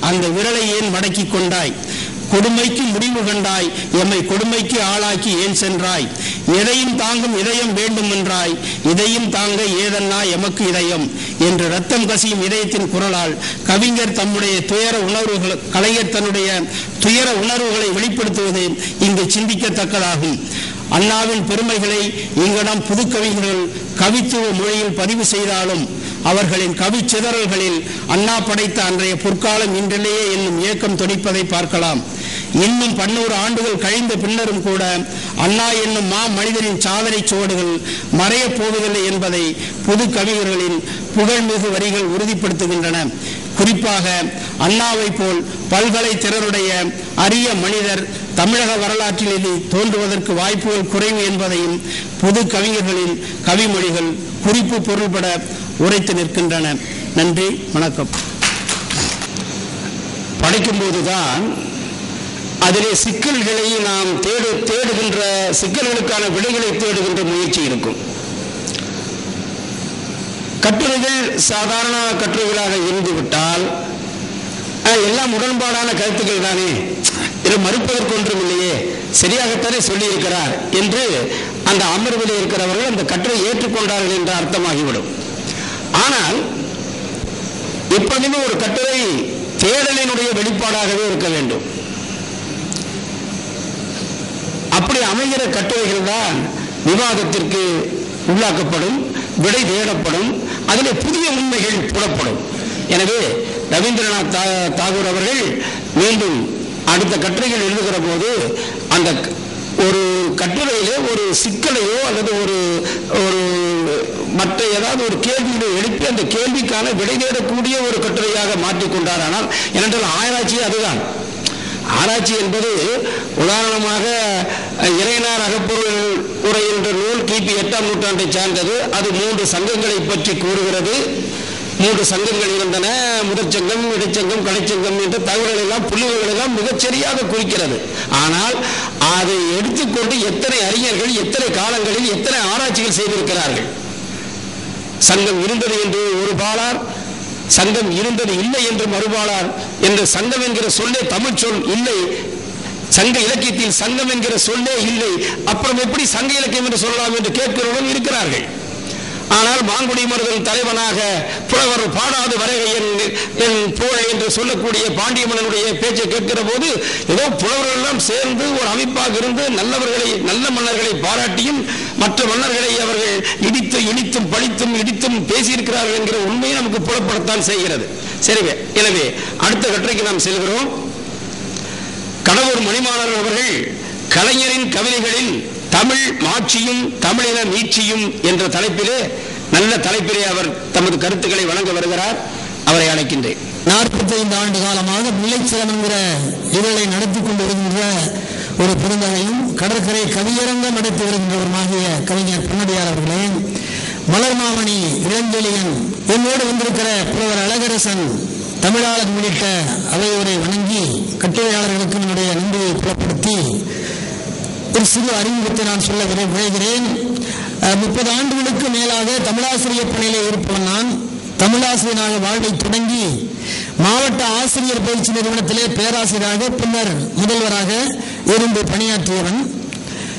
அந்த விரலை ஏன் மடக்கிக் கொண்டாய்? கொடுமைக்கு முடிவு கண்டாய். எம்மை கொடுமைக்கு ஆளாக்கி ஏன் சென்றாய்? எதையும் தாங்கும் இதயம் வேண்டும் என்றாய் இதையும் தாங்க ஏதன்னா எமக்கு இதயம்? என்று ரத்தம் கசியும் இதயத்தின் குரலால் கவிஞர் தம்முடைய துயர உணர்வுகள் கலைஞர் தன்னுடைய துயர உணர்வுகளை வெளிப்படுத்துவது இங்கு சிந்திக்கத்தக்கதாகும். அண்ணாவின் பெருமைகளை புது கவிஞர்கள் கவித்துவ மொழியில் பதிவு செய்தாலும் அவர்களின் கவி சிதறல்களில் அண்ணா படைத்த அன்றைய பொற்காலம் இன்றிலேயே என்னும் இயக்கம் துடிப்பதை பார்க்கலாம். இன்னும் பன்னூறு ஆண்டுகள் கழிந்த பின்னரும் கூட அண்ணா என்னும் மா மனிதனின் சாதனை சுவடுகள் மறையப் போவதில்லை என்பதை புது கவிஞர்களின் புகழ்மிகு வரிகள் உறுதிப்படுத்துகின்றன. குறிப்பாக அண்ணாவை போல் பல்கலைத்திறனுடைய அரிய மனிதர் தமிழக வரலாற்றில் இது தோன்றுவதற்கு வாய்ப்புகள் குறைவு என்பதையும் புது கவிஞர்களின் கவிமொழிகள் குறிப்பு பொருள்பட உரைத்து நிற்கின்றன. நன்றி வணக்கம். படிக்கும்போதுதான் அதிலே சிக்கல்களை நாம் தேடு தேடுகின்ற சிக்கல்களுக்கான விடைகளை தேடுகின்ற முயற்சி இருக்கும். கட்டுரைகள் சாதாரண கட்டுரைகளாக இருந்துவிட்டால் எல்லாம் உடன்பாடான கருத்துக்கள் தானே. இதை மறுப்பதற்கு ஒன்றும் இல்லையே சரியாகத்தானே சொல்லியிருக்கிறார் என்று அந்த அமர்வில் இருக்கிறவர்கள் அந்த கட்டுரை ஏற்றுக்கொண்டார்கள் என்ற அர்த்தமாகிவிடும். ஆனால் எப்பொழுதுமே ஒரு கட்டுரை தேடலினுடைய வெளிப்பாடாகவே இருக்க வேண்டும். அப்படி அமைகிற கட்டுரைகள் தான் விவாதத்திற்கு உள்ளாக்கப்படும் விடை தேடப்படும் அதில் புதிய உண்மைகள் புலப்படும். எனவே ரவீந்திரநாத் தா- தாகூர் அவர்கள் மீண்டும் அடுத்த கட்டுரைகள் எழுதுகிற போது அந்த ஒரு கட்டுரையிலே ஒரு சிக்கலையோ அல்லது ஒரு ஒரு மற்ற ஏதாவது ஒரு கேள்விகளை எழுப்பி அந்த கேள்விக்கான விடை தேடக்கூடிய ஒரு கட்டுரையாக மாற்றிக்கொண்டார் ஆனால் ஏனென்றால் ஆராய்ச்சி அதுதான். ஆராய்ச்சி என்பது உதாரணமாக இறையனார் அகப்பொருள் உரை என்ற நூல் கிபி எட்டாம் நூற்றாண்டை சார்ந்தது. அது மூன்று சங்கங்களை பற்றி கூறுகிறது. மூன்று சங்கங்கள் இருந்தன. முதற் சங்கம் இடைச்சங்கம் கடைச்சங்கம் என்ற தகவல்கள் எல்லாம் புள்ளிகள் எல்லாம் மிகச்சரியாக குறிக்கிறது. ஆனால் அதை எடுத்துக்கொண்டு எத்தனை அறிஞர்கள் எத்தனை காலங்களில் எத்தனை ஆராய்ச்சிகள் செய்திருக்கிறார்கள்? சங்கம் இருந்தது என்று ஒரு பாலார் சங்கம் இருந்தது இல்லை என்று மறுபாலார் என்று சங்கம் என்கிற சொல்லே தமிழ் சொல் இல்லை. சங்க இலக்கியத்தில் சங்கம் என்கிற சொல்லே இல்லை. அப்புறம் எப்படி சங்க இலக்கியம் என்று சொல்லலாம் என்று கேட்கிறவர்கள் இருக்கிறார்கள். ஆனால் மாங்குடி மருதன் தலைவனாக புலவர் பாடாது வரைகை என் என் புகழ் என்று சொல்லக்கூடிய பாண்டிய மன்னனுடைய பேச்சை கேட்கிற போது ஏதோ புலவர்கள் எல்லாம் சேர்ந்து ஒரு அமைப்பாக இருந்து நல்லவர்களை நல்ல மன்னர்களை பாராட்டியும் மற்ற மன்னர்களை அவர்கள் இடித்து இடித்தும் பழித்தும் இடித்தும் பேசியிருக்கிறார்கள் என்கிற உண்மையை நமக்கு புலப்படத்தான் செய்கிறது. சரிவே எனவே அடுத்த கட்டுரைக்கு நாம் செல்கிறோம். கடவுர் மணிமாறன் அவர்கள் கலைஞரின் கவிதைகளில் தமிழ் மாட்சியும் தமிழின மீட்சியும் என்ற தலைப்பிலே நல்ல தலைப்பிலே அவர் தமது கருத்துக்களை வழங்க வருகிறார். அவரை அழைக்கின்றேன். நாற்பத்தி ஐந்து ஆண்டு காலமாக முல்லைச்சலம் என்கிற இதழை நடத்தி கொண்டு வருகின்ற ஒரு பெருந்தகையும் கடற்கரை கவியரங்கம் நடத்தி வருகின்றவருமாகிய கவிஞர் பொன்னடியார் அவர்களே மலர்மாமணி இளஞ்செழியன் என்னோடு வந்திருக்கிற புலவர் அழகரசன் தமிழாளர் உள்ளிட்ட அவையோரை வணங்கி கட்டுரையாளர்களுக்கு என்னுடைய நன்றியை புலப்படுத்தி ஒரு சிறு அறிமுகத்தை நான் சொல்ல விரை- விரைகிறேன். முப்பது ஆண்டுகளுக்கு மேலாக தமிழாசிரியர் பணியில் இருப்பவன் நான். தமிழாசிரியனாக வாழ்வை தொடங்கி மாவட்ட ஆசிரியர் பயிற்சி நிறுவனத்திலே பேராசிரியராக பின்னர் முதல்வராக இருந்து பணியாற்றியவன்.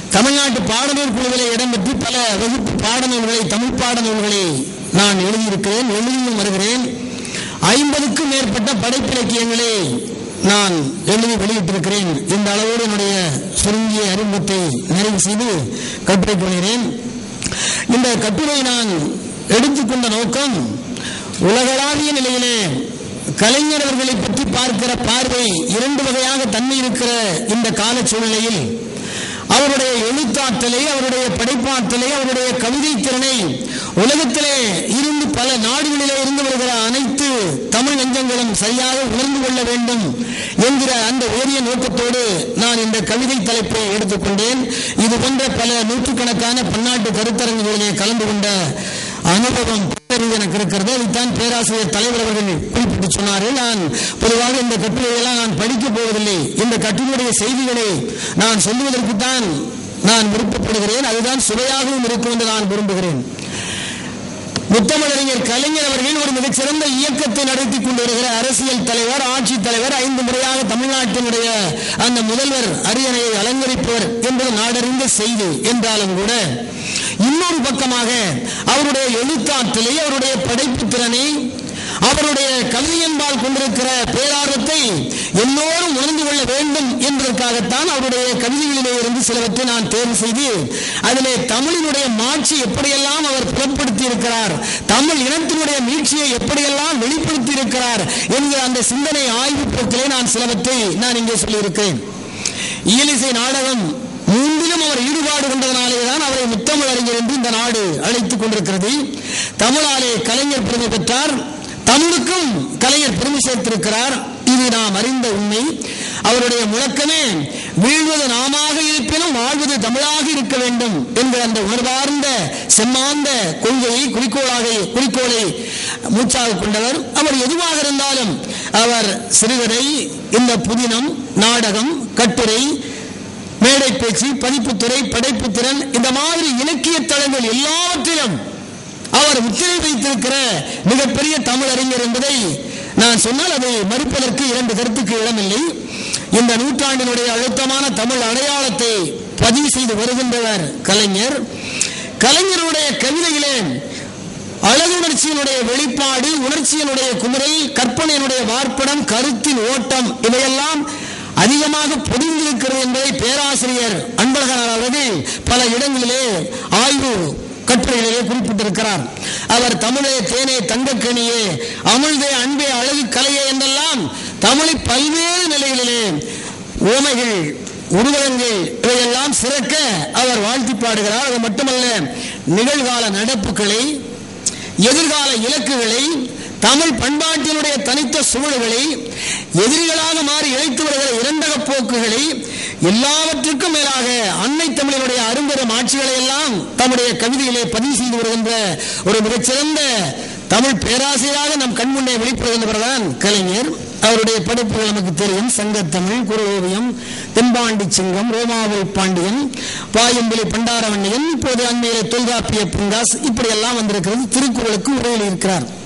தமிழ்நாட்டு பாடநூல் குழுவிலே இடம்பெற்று பல வகுப்பு பாடநூல்களை தமிழ் பாடநூல்களை நான் எழுதியிருக்கிறேன் எழுதியும் வருகிறேன். ஐம்பதுக்கும் மேற்பட்ட படைப்பிலக்கியங்களை நான் எழுதி வெளியிட்டிருக்கிறேன். இந்த அளவோடு என்னுடைய சுருங்கிய அறிமுகத்தை நிறைவு செய்து கட்டுரை கொள்கிறேன் இந்த கட்டுரை நான் எடுத்துக்கொண்ட நோக்கம் உலகளாவிய நிலையிலே கலைஞர் அவர்களை பற்றி பார்க்கிற பார்வை இரண்டு வகையாக தன்மை இருக்கிற இந்த கால சூழ்நிலையில் அவருடைய எழுத்தாற்றலை அவருடைய படைப்பாற்றலை அவருடைய கவிதை திறனை உலகத்திலே இருந்து பல நாடுகளிலே இருந்து வருகிற அனைத்து தமிழ் நெஞ்சங்களும் சரியாக உணர்ந்து கொள்ள வேண்டும் என்கிற அந்த ஓரிய நோக்கத்தோடு நான் இந்த கவிதை தலைப்பை எடுத்துக்கொண்டேன் இது போன்ற பல நூற்றுக்கணக்கான பன்னாட்டு கருத்தரங்குகளிலே கலந்து கொண்ட அனுபவம் எனக்கு இருக்கிறது. அதைத்தான் பேராசிரியர் தலைவர் அவர்கள் குறிப்பிட்டு சொன்னார்கள் நான் பொதுவாக இந்த கட்டுரையெல்லாம் நான் படிக்கப் போவதில்லை. இந்த கட்டுரையுடைய செய்திகளை நான் சொல்லுவதற்குத்தான் நான் விருப்பப்படுகிறேன். அதுதான் சுவையாகவும் இருக்கும் என்று நான் விரும்புகிறேன். முத்தமிழறிஞர் கலைஞர் அவர்கள் ஒரு மிகச்சிறந்த இயக்கத்தை நடத்தி கொண்டு வருகிற அரசியல் தலைவர் ஆட்சி தலைவர் ஐந்து முறையாக தமிழ்நாட்டினுடைய அந்த முதல்வர் அரியணையை அலங்கரிப்பவர் என்பது நாடறிந்த செய்தி என்றாலும் கூட இன்னொரு பக்கமாக அவருடைய எழுத்தாற்றலை அவருடைய படைப்பு திறனை அவருடைய கவிதையன்பால் கொண்டிருக்கிற பேரார்வத்தை எல்லோரும் உணர்ந்து கொள்ள வேண்டும் என்பதற்காகத்தான் அவருடைய கவிதைகளிலே இருந்து சிலவற்றை நான் தேர்வு செய்து அதிலே தமிழினுடைய மாட்சி எப்படியெல்லாம் அவர் புலப்படுத்தி இருக்கிறார் தமிழ் இனத்தினுடைய மீட்சியை எப்படியெல்லாம் வெளிப்படுத்தி இருக்கிறார் என்கிற அந்த சிந்தனை ஆய்வு போக்கிலே நான் சிலவற்றை நான் இங்கே சொல்லியிருக்கிறேன். இயலிசை நாடகம் மூன்றிலும் அவர் ஈடுபாடு கொண்டதனாலே தான் அவரை முத்தமிழ் அறிஞர் என்று இந்த நாடு அழைத்துக் கொண்டிருக்கிறது. தமிழாலே கலைஞர் பெருமை பெற்றார். தமிழுக்கும் கலைஞர் பெருமை சேர்த்திருக்கிறார். இது நாம் அறிந்த உண்மை. அவருடைய முழக்கமே வீழ்வது நாமாக இருப்பினும் வாழ்வது தமிழாக இருக்க வேண்டும் என்கிற அந்த உணர்வார்ந்த செம்மாந்த கொள்கையை குறிக்கோளாக குறிக்கோளை மூச்சாக கொண்டவர். அவர் எதுவாக இருந்தாலும் அவர் சிறுகதை இந்த புதினம் நாடகம் கட்டுரை மேடை பேச்சு பதிப்புத்துறை படைப்புத்திறன் இந்த மாதிரி இலக்கிய தளங்கள் எல்லாவற்றிலும் அவர் முத்திரை வைத்திருக்கிற மிகப்பெரிய தமிழறிஞர் என்பதை நான் சொன்னால் அதை மறுப்பதற்கு இரண்டு கருத்துக்கு இடமில்லை. இந்த நூற்றாண்டினுடைய அழுத்தமான தமிழ் அடையாளத்தை பதிவு செய்து வருகின்றவர் கலைஞர். கலைஞருடைய கவிதையிலே அழகுணர்ச்சியினுடைய வெளிப்பாடு உணர்ச்சியினுடைய குமுறை கற்பனையினுடைய வார்ப்படம் கருத்தின் ஓட்டம் இவையெல்லாம் அதிகமாக பொதிந்திருக்கிறது என்பதை பேராசிரியர் அன்பழகனார் அவர்கள் பல இடங்களிலே ஆய்வு கட்டுரைகளிலே குறிப்பிட்டிருக்கிறார். அவர் தமிழே தேனே தங்கக்கணியே அமிழ்தே அன்பே அழகு கலையே என்றெல்லாம் தமிழை பல்வேறு நிலைகளிலே ஓமைகள் உருவகங்கள் இவையெல்லாம் சிறக்க அவர் வாழ்த்தி பாடுகிறார். அது மட்டுமல்ல நிகழ்கால நடப்புகளை எதிர்கால இலக்குகளை தமிழ் பண்பாட்டினுடைய தனித்த சூழல்களை எதிரிகளாக மாறி இழைத்து வருகிற இரண்டக போக்குகளை எல்லாவற்றுக்கும் மேலாக அன்னை தமிழினுடைய அரும்பெரும் ஆட்சிகளை எல்லாம் தம்முடைய கவிதையிலே பதிவு செய்து வருகின்ற ஒரு மிகச்சிறந்த தமிழ் பேராசிரியராக நம் கண்முன்னே வெளிப்படுகின்றவர்தான் கலைஞர். அவருடைய படைப்புகள் நமக்கு தெரியும். சங்கத்தமிழ் குரலோவியம் தென்பாண்டி சிங்கம் ரோமாவை பாண்டியன் பாயம்புலி பண்டாரவண்ணியன் இப்போது அண்மையிலே தொல்காப்பிய பிந்தாஸ் இப்படியெல்லாம் வந்திருக்கிறது. திருக்குறளுக்கு உரையில் இருக்கிறார்.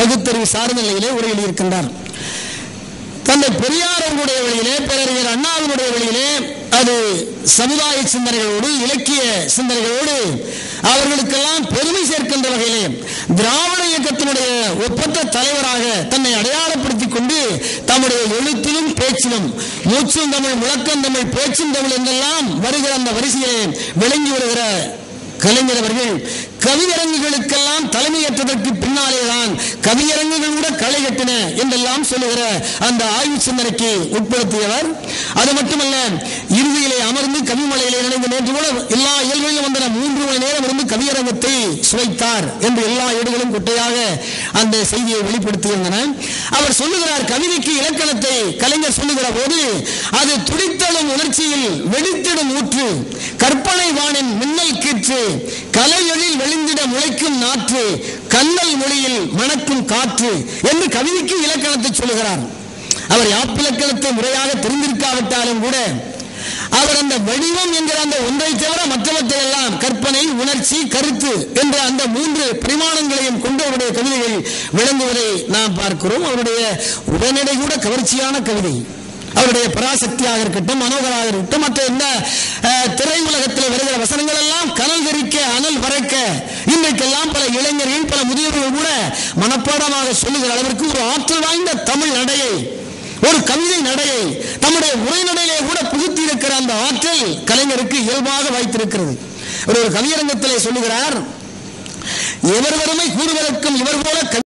பகுத்தறிவு சார்ந்த நிலையிலே உரையில் இருக்கின்றார். தந்தை பெரியார் அவர்களுடைய வழியிலே பேரறிஞர் அண்ணாவினுடைய வழியிலே அது சமுதாய சிந்தனைகளோடு இலக்கிய சிந்தனைகளோடு அவர்களுக்கெல்லாம் பெருமை சேர்க்கின்ற வகையிலே திராவிட இயக்கத்தினுடைய ஒப்பற்ற தலைவராக தன்னை அடையாளப்படுத்திக் கொண்டு தம்முடைய எழுத்திலும் பேச்சிலும் மூச்சும் தமிழ் முழக்கம் தமிழ் பேச்சும் தமிழ் என்றெல்லாம் வருகிற அந்த வரிசையிலே விளங்கி வருகிற கலைஞர் அவர்கள் கவியரங்குகளுக்கெல்லாம் தலைமையேற்றதற்கு பின்னாலேதான் கவியரங்குகள் கூட களை கட்டின என்றெல்லாம் சொல்லுகிற அந்த ஆய்வு சிந்தனைக்கு உட்படுத்தியவர். அது மட்டுமல்ல இறுதியிலே அமர்ந்து கவிமலையிலே நினைந்து நேற்று கூட எல்லா இயல்களிலும் வந்தன மூன்று மணி நேரம் இருந்து கவியரங்கத்தை சுவைத்தார் என்று எல்லா ஏடுகளும் குட்டையாக அந்த செய்தியை வெளிப்படுத்தியிருந்தன. அவர் சொல்லுகிறார் கவிதைக்கு இலக்கணத்தை கலைஞர் சொல்லுகிற போது அது துடித்தலும் உணர்ச்சியில் வெடித்திடும் ஊற்று கற்பனை வானின் மின்னல் கீற்று தலையொழில் வெளிந்திட முளைக்கும் நாற்று கண்ணல் மொழியில் மணக்கும் காற்று என்று கவிதைக்கு இலக்கணத்தை சொல்லுகிறார். அவர் யாப்பிலக்கணத்தை முறையாக தெரிந்திருக்காவிட்டாலும் கூட அவர் அந்த வடிவம் என்கிற அந்த ஒன்றை தவிர மற்றவற்றை எல்லாம் கற்பனை உணர்ச்சி கருத்து என்ற அந்த மூன்று பரிமாணங்களையும் கொண்டு அவருடைய கவிதைகள் விளங்குவதை நாம் பார்க்கிறோம். அவருடைய உடனடை கூட கவர்ச்சியான கவிதை. அவருடைய பராசக்தியாக இருக்கட்டும் மனோகராக இருக்கட்டும் மற்ற இந்த திரையுலகத்தில் வருகிற வசனங்கள் எல்லாம் கனல் தெரிக்க அனல் பறக்க இன்றைக்கெல்லாம் பல இளைஞர்கள் பல முதியவர்கள் கூட மனப்பாடமாக சொல்லுகிற அளவிற்கு ஒரு ஆற்றல் வாய்ந்த தமிழ் நடையை ஒரு கவிதை நடையை தம்முடைய உரைநடையிலே கூட புகுத்தி இருக்கிற அந்த ஆற்றல் கலைஞருக்கு இயல்பாக வாய்த்திருக்கிறது. ஒரு கவியரங்கத்திலே சொல்லுகிறார் எவர் வறுமை கூறுவதற்கும் இவர் போல